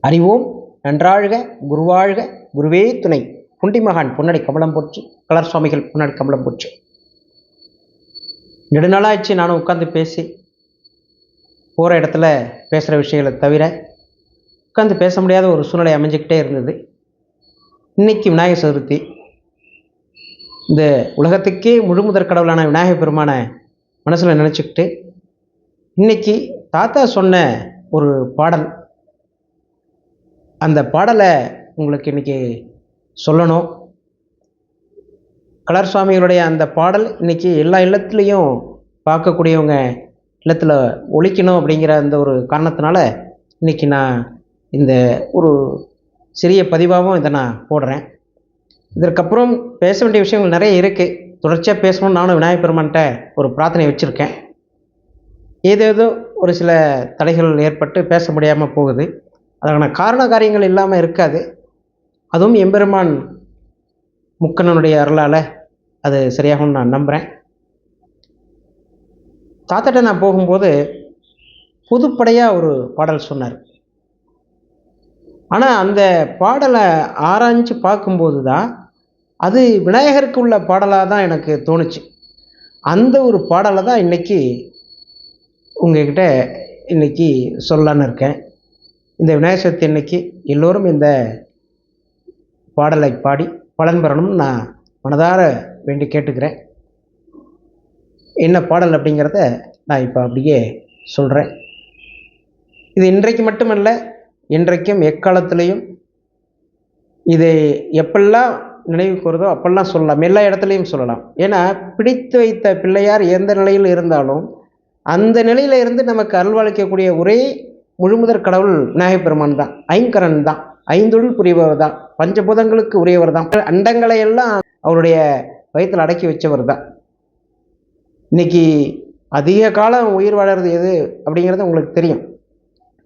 அறிவோம் நன்றாழ்க குருவாழ்க குருவே துணை. புண்டிமகான் பொன்னடி கமலம் போச்சு கலர் சுவாமிகள் பொன்னடி கமலம் போற்றி. நெடுநாளாச்சு நானும் உட்காந்து பேசி போகிற இடத்துல பேசுகிற விஷயங்களை தவிர உட்காந்து பேச முடியாத ஒரு சூழ்நிலை அமைஞ்சிக்கிட்டே இருந்தது. இன்னைக்கு விநாயகர் சதுர்த்தி. இந்த உலகத்துக்கே முழுமுதற் கடவுளான விநாயகர் பெருமானை மனசில் நினச்சிக்கிட்டு இன்றைக்கி தாத்தா சொன்ன ஒரு பாடல் அந்த பாடலை உங்களுக்கு இன்னைக்கு சொல்லணும். கலர் சுவாமிகளுடைய அந்த பாடல் இன்றைக்கி எல்லா இல்லத்துலேயும் பார்க்கக்கூடியவங்க இல்லத்தில் ஒழிக்கணும் அப்படிங்கிற அந்த ஒரு காரணத்தினால இன்னைக்கு நான் இந்த ஒரு சிறிய பதிவாகவும் இதை நான் போடுறேன். இதற்கப்புறம் பேச வேண்டிய விஷயங்கள் நிறைய இருக்குது தொடர்ச்சியாக பேசணும்னு நானும் விநாயகர் பெருமான்கிட்ட ஒரு பிரார்த்தனை வச்சுருக்கேன். ஏதேதோ ஒரு சில தடைகள் ஏற்பட்டு பேச முடியாமல் போகுது. அதற்கான காரண காரியங்கள் இல்லாமல் இருக்காது. அதுவும் எம்பெருமான் முக்கண்ணனுடைய அருளால் அது சரியாகும்னு நான் நம்புகிறேன் தாத்தாட்ட நான் போகும்போது புதுப்படையாக ஒரு பாடல் சொன்னார். ஆனால் அந்த பாடலை ஆராய்ஞ்சு பார்க்கும்போது தான் அது விநாயகருக்கு உள்ள பாடலாக தான் எனக்கு தோணுச்சு. அந்த ஒரு பாடலை தான் இன்றைக்கி உங்ககிட்ட இன்றைக்கி சொல்லலான்னு இருக்கேன். இந்த விநாயகர் சதுர்த்தி அன்னைக்கு எல்லோரும் இந்த பாடலை பாடி பலன் பெறணும்னு நான் மனதார வேண்டி கேட்டுக்கிறேன். என்ன பாடல் அப்படிங்கிறத நான் இப்போ அப்படியே சொல்கிறேன் இது இன்றைக்கு மட்டுமல்ல இன்றைக்கும் எக்காலத்திலையும் இதை எப்பெல்லாம் நினைவு கூறுதோ அப்பெல்லாம் சொல்லலாம். எல்லா இடத்துலையும் சொல்லலாம். ஏன்னா பிடித்து வைத்த பிள்ளையார் எந்த நிலையில் இருந்தாலும் அந்த நிலையில் இருந்து நமக்கு அருள்வாளிக்கக்கூடிய ஒரே முழுமுதற் கடவுள் விநாயகப் பெருமான் தான். ஐங்கரன் தான். ஐந்தொழில் புரியவர் தான். பஞ்சபூதங்களுக்கு உரியவர் தான். அண்டங்களை எல்லாம் அவருடைய வயிற்றில் அடக்கி வச்சவர் தான். இன்னைக்கு அதிக காலம் உயிர் வாழறது எது அப்படிங்கிறது உங்களுக்கு தெரியும்.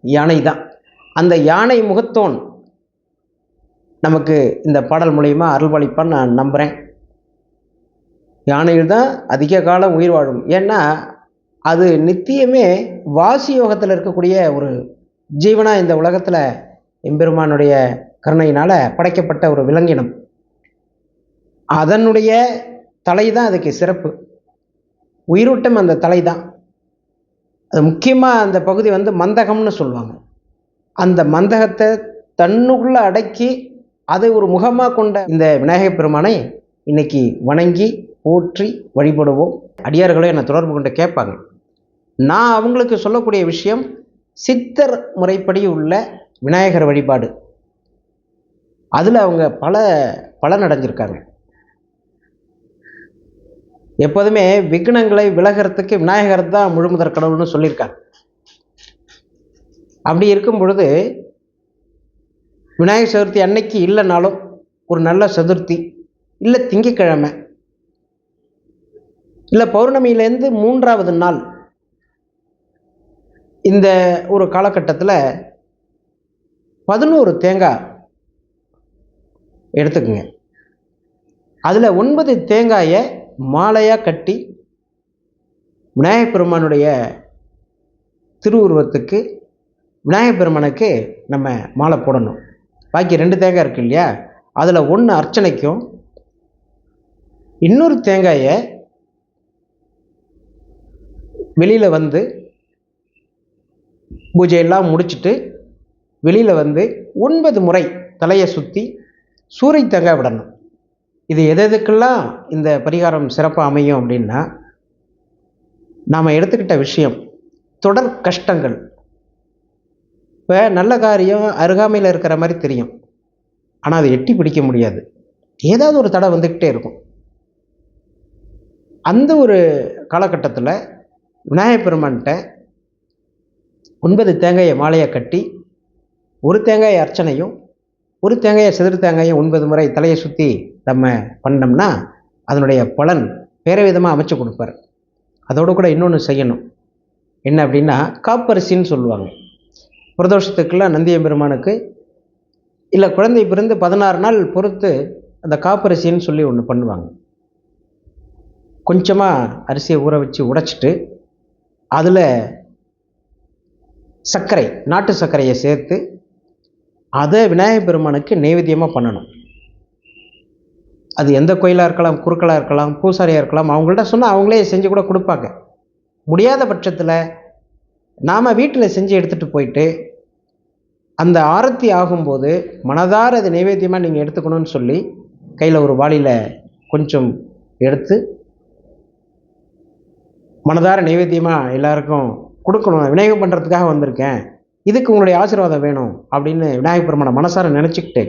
யானை தான். அந்த யானை முகத்தோன் நமக்கு இந்த பாடல் மூலயமா அருள்வாளிப்பான்னு நான் நம்புகிறேன் யானையில் தான் அதிக காலம் உயிர் வாழும். ஏன்னா அது நித்தியமே வாசி யோகத்தில் இருக்கக்கூடிய ஒரு ஜீவனாக இந்த உலகத்தில் எம்பெருமானுடைய கருணையினால் படைக்கப்பட்ட ஒரு விலங்கினம். அதனுடைய தலை தான் அதுக்கு சிறப்பு. உயிரோட்டம் அந்த தலை தான் அது முக்கியமாக அந்த பகுதி வந்து மந்தகம்னு சொல்லுவாங்க. அந்த மந்தகத்தை தன்னுக்குள்ளே அடக்கி அதை ஒரு முகமாக கொண்ட இந்த விநாயகப் பெருமானை இன்னைக்கு வணங்கி போற்றி வழிபடுவோம். அடியார்களே என்னை தொடர்பு கொண்டு கேட்பாங்க நான் அவங்களுக்கு சொல்லக்கூடிய விஷயம் சித்தர் முறைப்படி உள்ள விநாயகர் வழிபாடு. அதில் அவங்க பல பலன் அடைஞ்சிருக்காங்க. எப்போதுமே விக்னங்களை விலகிறதுக்கு விநாயகர் தான் முழுமுதற் கடவுள்னு சொல்லியிருக்காங்க. அப்படி இருக்கும் பொழுது விநாயகர் சதுர்த்தி அன்னைக்கு இல்லைனாலும் ஒரு நல்ல சதுர்த்தி இல்லை திங்கக்கிழமை இல்லை பௌர்ணமியிலேருந்து மூன்றாவது நாள் இந்த ஒரு காலகட்டத்தில் பதினோரு தேங்காய் எடுத்துக்குங்க. அதில் ஒன்பது தேங்காயை மாலையாக கட்டி விநாயகப் பெருமானுடைய திருவுருவத்துக்கு விநாயகப் பெருமானுக்கு நம்ம மாலை போடணும். பாக்கி ரெண்டு தேங்காய் இருக்கு இல்லையா? அதில் ஒன்று அர்ச்சனைக்கும் இன்னொரு தேங்காயை வெளியில் வந்து பூஜையெல்லாம் முடிச்சுட்டு வெளியில் வந்து ஒன்பது முறை தலையை சுற்றி சூறை தங்க விடணும். இது எது எதுக்கெல்லாம் இந்த பரிகாரம் சிறப்பாக அமையும் அப்படின்னா நாம் எடுத்துக்கிட்ட விஷயம் தொடர் கஷ்டங்கள். இப்போ நல்ல காரியம் அருகாமையில் இருக்கிற மாதிரி தெரியும். ஆனால் அதை எட்டி பிடிக்க முடியாது. ஏதாவது ஒரு தடை வந்துக்கிட்டே இருக்கும். அந்த ஒரு காலகட்டத்தில் விநாயகப் பெருமான்கிட்ட ஒன்பது தேங்காயை மாலையை கட்டி ஒரு தேங்காய் அர்ச்சனையும் ஒரு தேங்காயை சிதறு தேங்காயும் ஒன்பது முறை தலையை சுற்றி நம்ம பண்ணோம்னா அதனுடைய பலன் வேறு விதமாக அமைச்சு கொடுப்பார். அதோடு கூட இன்னொன்று செய்யணும். என்ன அப்படின்னா காப்பரிசின்னு சொல்லுவாங்க. பிரதோஷத்துக்கெல்லாம் நந்தியம் பெருமானுக்கு இல்லை குழந்தை பிறந்து பதினாறு நாள் பொறுத்து அந்த காப்பரிசின்னு சொல்லி ஒன்று பண்ணுவாங்க. கொஞ்சமாக அரிசியை ஊற வச்சு உடைச்சிட்டு அதில் சர்க்கரை நாட்டு சர்க்கரையை சேர்த்து அதை விநாயகர் பெருமானுக்கு நைவேத்தியமாக பண்ணணும். அது எந்த கோயிலாக இருக்கலாம் குருக்களாக இருக்கலாம் பூசாரியாக இருக்கலாம் அவங்கள்ட்ட சொன்னால் அவங்களே செஞ்சு கூட கொடுப்பாங்க. முடியாத பட்சத்தில் நாம் வீட்டில் செஞ்சு எடுத்துகிட்டு போயிட்டு அந்த ஆரத்தி ஆகும்போது மனதார அது நைவேத்தியமாக நீங்கள் எடுத்துக்கணும்னு சொல்லி கையில் ஒரு வாளியில் கொஞ்சம் எடுத்து மனதார நைவேத்தியமாக எல்லாருக்கும் கொடுக்கணும் விநாயகம் பண்ணுறதுக்காக வந்திருக்கேன். இதுக்கு உங்களுடைய ஆசீர்வாதம் வேணும் அப்படின்னு விநாயகர் பெருமானை மனசார நினச்சிக்கிட்டு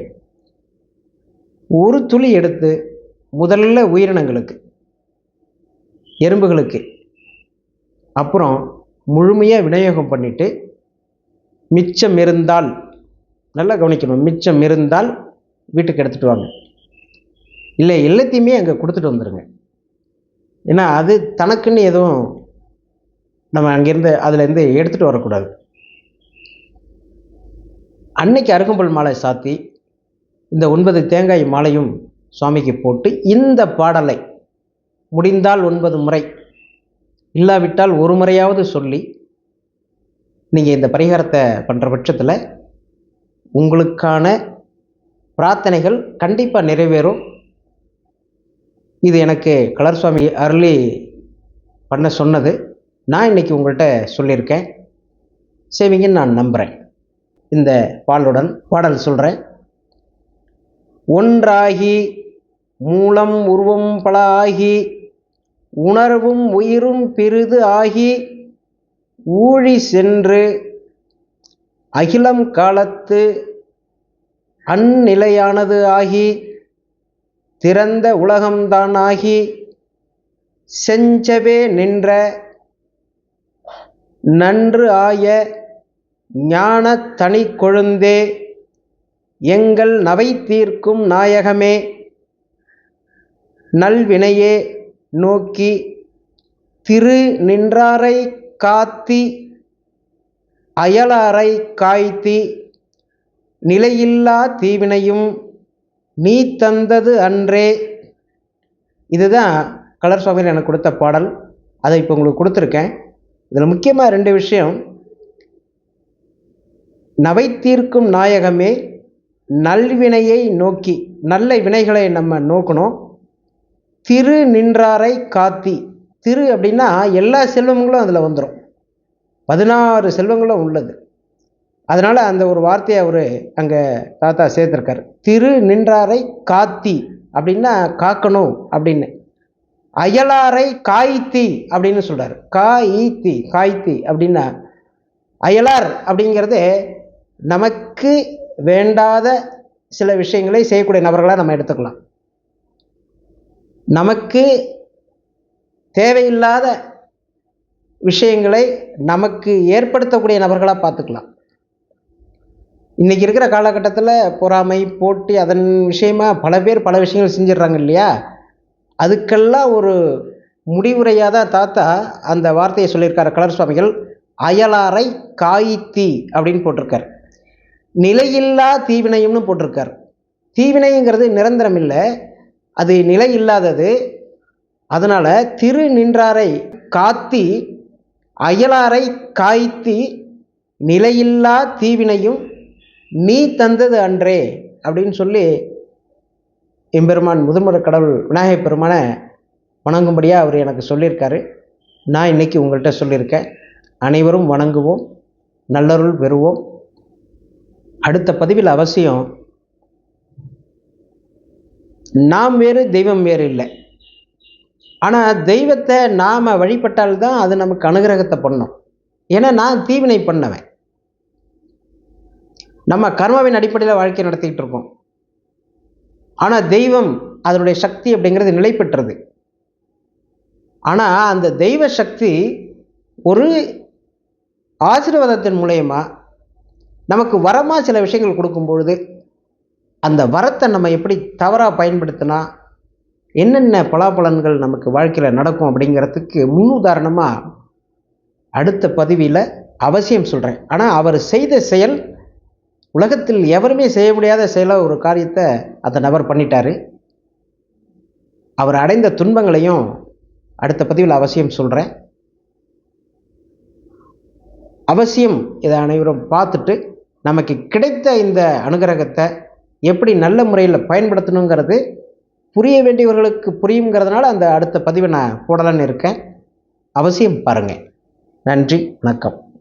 ஒரு துளி எடுத்து முதல்ல உயிரினங்களுக்கு எறும்புகளுக்கு அப்புறம் முழுமையாக விநியோகம் பண்ணிவிட்டு மிச்சம் இருந்தால் நல்லா கவனிக்கணும் மிச்சம் இருந்தால் வீட்டுக்கு எடுத்துகிட்டு வாங்க. இல்லை எல்லாத்தையுமே அங்கே கொடுத்துட்டு வந்துடுங்க ஏன்னா அது தனக்குன்னு எதுவும் நம்ம அங்கேருந்து அதுலேருந்து எடுத்துகிட்டு வரக்கூடாது. அன்னைக்கு அருகம்புல் மாலை சாத்தி இந்த ஒன்பது தேங்காய் மாலையும் சுவாமிக்கு போட்டு இந்த பாடலை முடிந்தால் ஒன்பது முறை இல்லாவிட்டால் ஒரு முறையாவது சொல்லி நீங்கள் இந்த பரிகாரத்தை பண்ணுற பட்சத்தில் உங்களுக்கான பிரார்த்தனைகள் கண்டிப்பாக நிறைவேறும். இது எனக்கு கலர் சுவாமி அருளி பண்ண சொன்னது. நான் இன்னைக்கு உங்கள்கிட்ட சொல்லியிருக்கேன். செய்வீங்கன்னு நான் நம்புகிறேன் இந்த பாடலுடன் பாடல் சொல்கிறேன் ஒன்றாகி மூலம் உருவம் பல ஆகி உணர்வும் உயிரும் பிரிது ஆகி ஊழி சென்று அகிலம் காலத்து அந்நிலையானது ஆகி திறந்த உலகம்தான் ஆகி செஞ்சவே நின்ற நன்று ஆய ஞான தனி கொழுந்தே எங்கள் நவை தீர்க்கும் நாயகமே நல்வினையே நோக்கி திரு நின்றாரை காத்தி அயலாரை காய்த்தி நிலையில்லா தீவினையும் நீ தந்தது அன்றே. இதுதான் கலர் சுவாமியில் எனக்கு கொடுத்த பாடல். அதை இப்போ உங்களுக்கு கொடுத்துருக்கேன். இதில் முக்கியமாக ரெண்டு விஷயம். நவை தீர்க்கும் நாயகமே நல்வினையை நோக்கி நல்ல வினைகளை நம்ம நோக்கணும். திரு நின்றாரை காத்தி. திரு அப்படின்னா எல்லா செல்வங்களும் அதில் வந்துடும் பதினாறு செல்வங்களும் உள்ளது. அதனால் அந்த ஒரு வார்த்தையை அவர் அங்கே தாத்தா சேர்த்துருக்கார். திரு நின்றாரை காத்தி அப்படின்னா காக்கணும் அப்படின்னு. அயலாரை காய்த்தி அப்படின்னு சொல்கிறார் காய்த்தி காய்த்தி அப்படின்னா அயலார் அப்படிங்கிறது நமக்கு வேண்டாத சில விஷயங்களை செய்யக்கூடிய நபர்களாக நம்ம எடுத்துக்கலாம். நமக்கு தேவையில்லாத விஷயங்களை நமக்கு ஏற்படுத்தக்கூடிய நபர்களாக பார்த்துக்கலாம். இன்றைக்கி இருக்கிற காலகட்டத்தில் பொறாமை போட்டி அதன் விஷயமாக பல பேர் பல விஷயங்கள் செஞ்சிடுறாங்க இல்லையா? அதுக்கெல்லாம் ஒரு முடிவுரையாக தான் தாத்தா அந்த வார்த்தையை சொல்லியிருக்காரு. கலர் சுவாமிகள் அயலாரை காய்த்தி அப்படின்னு போட்டிருக்கார். நிலையில்லா தீவினையும்னு போட்டிருக்கார். தீவினைங்கிறது நிரந்தரம் இல்லை அது நிலை இல்லாதது. அதனால் திரு நின்றாரை காத்தி அயலாரை காய்த்தி நிலையில்லா தீவினையும் நீ தந்தது அன்றே அப்படின்னு சொல்லி எம்பெருமான் முதன்முறை கடவுள் விநாயகப் பெருமானை வணங்கும்படியாக அவர் எனக்கு சொல்லியிருக்காரு. நான் இன்றைக்கி உங்கள்கிட்ட சொல்லியிருக்கேன். அனைவரும் வணங்குவோம் நல்லருள் பெறுவோம். அடுத்த பதிவில் அவசியம் நாம் வேறு தெய்வம் வேறு இல்லை. ஆனால் தெய்வத்தை நாம் வழிபட்டால்தான் அது நமக்கு அனுகிரகத்தை பண்ணும். ஏன்னா நான் தீவினை பண்ணவன். நம்ம கர்மாவின் அடிப்படையில் வாழ்க்கை நடத்திக்கிட்டு இருக்கோம். ஆனால் தெய்வம் அதனுடைய சக்தி அப்படிங்கிறது நிலை பெற்றது. ஆனால் அந்த தெய்வ சக்தி ஒரு ஆசீர்வாதத்தின் மூலயமா நமக்கு வரமாக சில விஷயங்கள் கொடுக்கும் பொழுது அந்த வரத்தை நம்ம எப்படி தவறாக பயன்படுத்தினா என்னென்ன பலாபலன்கள் நமக்கு வாழ்க்கையில் நடக்கும் அப்படிங்கிறதுக்கு முன்னுதாரணமாக அடுத்த பதிவில் அவசியம் சொல்கிறேன் ஆனால் அவர் செய்த செயல் உலகத்தில் எவருமே செய்ய முடியாத செயலாக ஒரு காரியத்தை அந்த நபர் பண்ணிட்டார். அவர் அடைந்த துன்பங்களையும் அடுத்த பதிவில் அவசியம் சொல்கிறேன் அவசியம் இதை அனைவரும் பார்த்துட்டு நமக்கு கிடைத்த இந்த அனுகிரகத்தை எப்படி நல்ல முறையில் பயன்படுத்தணுங்கிறது புரிய வேண்டியவர்களுக்கு புரியுங்கிறதுனால அந்த அடுத்த பதிவை நான் போடலான்னு இருக்கேன். அவசியம் பாருங்கள் நன்றி வணக்கம்.